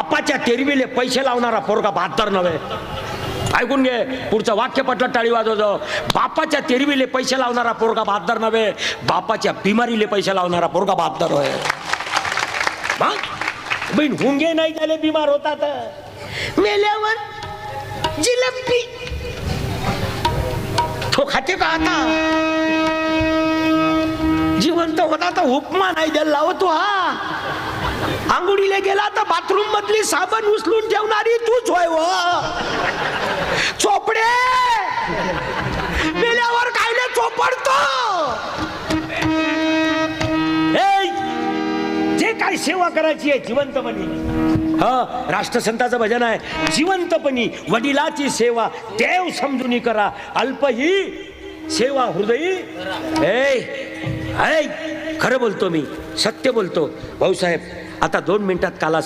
बापाच्या तेरवीले पैसे लावणारा पोरगा बहात्तर नव्हे. ऐकून घे पुढचं वाक्य पटलं टाळी वाजवतो. बापाच्या तेरवीले पैसे लावणारा पोरगा बहात्तर नव्हे बापाच्या बिमारीले पैसे लावणारा पोरगा बहात्तर होय. मग? बहीण हुंगे नाही झाले बिमार होतात. मेल्यावर जिलपी. तो खाते का आता? जिवंत होता तर उपमा नाही द्यायला लावतो हा. आंघोळीला गेला तर बाथरूम मधली साबण उचलून ठेवणारी तूच होय व. चोपडे! मेल्यावर कायले चोपडतो? जे काय सेवा करायची आहे जिवंतपणी. हा राष्ट्रसंताचं भजन आहे. जिवंतपणी वडिलाची सेवा देव समजून करा. अल्प ही सेवा हृदयी. ए ऐ, खरं बोलतो मी. सत्य बोलतो. भाऊसाहेब आता दोन मिनिटात काला